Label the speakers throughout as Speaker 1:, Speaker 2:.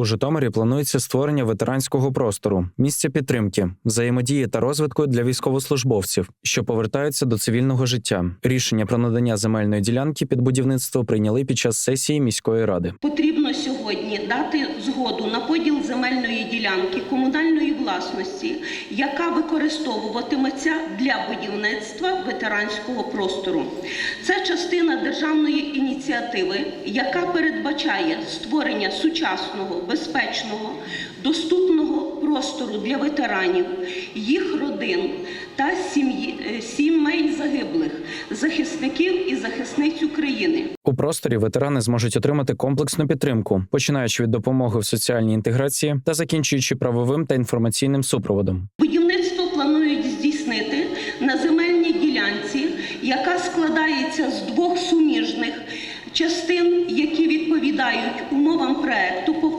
Speaker 1: У Житомирі планується створення ветеранського простору, місця підтримки, взаємодії та розвитку для військовослужбовців, що повертаються до цивільного життя. Рішення про надання земельної ділянки під будівництво прийняли під час сесії міської ради.
Speaker 2: Потрібно сьогодні дати згоду на поділ земельної ділянки комунальної власності, яка використовуватиметься для будівництва ветеранського простору. Це частина державної ініціативи, яка передбачає створення сучасного, безпечного, доступного простору для ветеранів, їх родин та сім'ї е, сімей загиблих, захисників і захисниць України.
Speaker 1: У просторі ветерани зможуть отримати комплексну підтримку, починаючи від допомоги в соціальній інтеграції та закінчуючи правовим та інформаційним супроводом.
Speaker 2: Будівництво планують здійснити на земельній ділянці, яка складається з двох суміжних частин, які відповідають умовам проекту повторного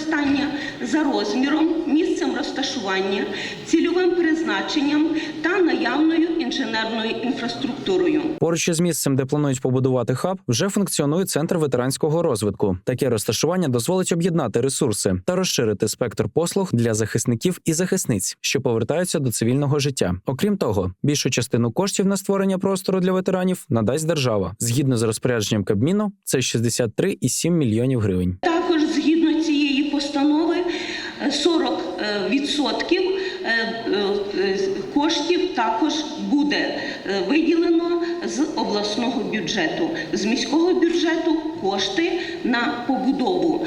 Speaker 2: використання за розміром, місцем розташування, цільовим призначенням та наявною інженерною інфраструктурою.
Speaker 1: Поруч із місцем, де планують побудувати хаб, вже функціонує центр ветеранського розвитку. Таке розташування дозволить об'єднати ресурси та розширити спектр послуг для захисників і захисниць, що повертаються до цивільного життя. Окрім того, більшу частину коштів на створення простору для ветеранів надасть держава. Згідно з розпорядженням Кабміну, це 63,7 мільйонів гривень.
Speaker 2: Також згідно цієї постанови е, 40% е, е, е, коштів також буде виділено з обласного бюджету. З міського бюджету кошти на побудову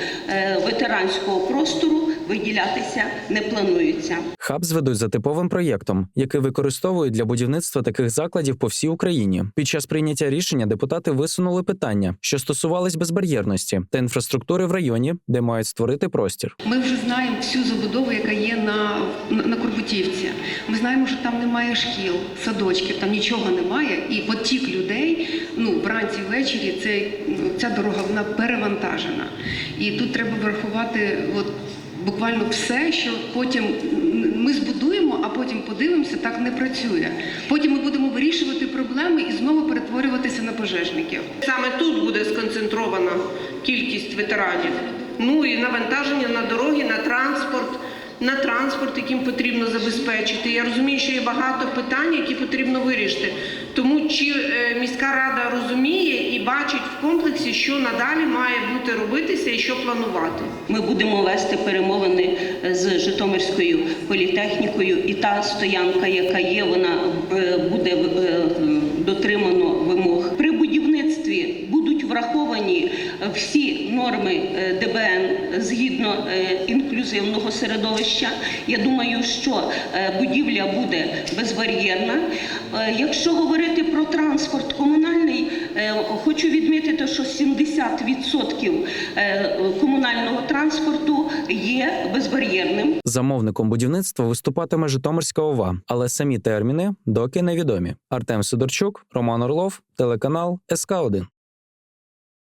Speaker 2: ветеранського простору виділятися не плануються.
Speaker 1: Хаб зведуть за типовим проєктом, який використовують для будівництва таких закладів по всій Україні. Під час прийняття рішення депутати висунули питання, що стосувались безбар'єрності та інфраструктури в районі, де мають створити простір.
Speaker 3: Ми вже знаємо всю забудову, яка є на, на, на Корбутівці. Ми знаємо, що там немає шкіл, садочків, там нічого немає. І потік людей ну, вранці ввечері це, ну, ця дорога вона перевантажена. І тут треба врахувати от, буквально все, що потім ми збудуємо, а потім подивимося, так не працює. Потім ми будемо вирішувати проблеми і знову перетворюватися на пожежників.
Speaker 4: Саме тут буде сконцентрована кількість ветеранів. Ну і навантаження на дороги, на транспорт, на транспорт, яким потрібно забезпечити. Я розумію, що є багато питань, які потрібно вирішити. Тому чи е, міська рада розуміє і бачить в комплексі, що надалі має бути робитися і що планувати.
Speaker 2: Ми будемо вести перемовини з Житомирською політехнікою, і та стоянка, яка є, вона е, буде е, дотримано вимог. При будівництві будуть враховані всі норми е, ДБН згідно е, інклюзивного середовища. Я думаю, що е, будівля буде безбар'єрна. Е, Якщо говорити про транспорт комунальний, е, хочу відмітити, що 70% е, комунального транспорту є безбар'єрним.
Speaker 1: Замовником будівництва виступатиме Житомирська ОВА, але самі терміни доки невідомі. Артем Сидорчук, Роман Орлов, телеканал СК 1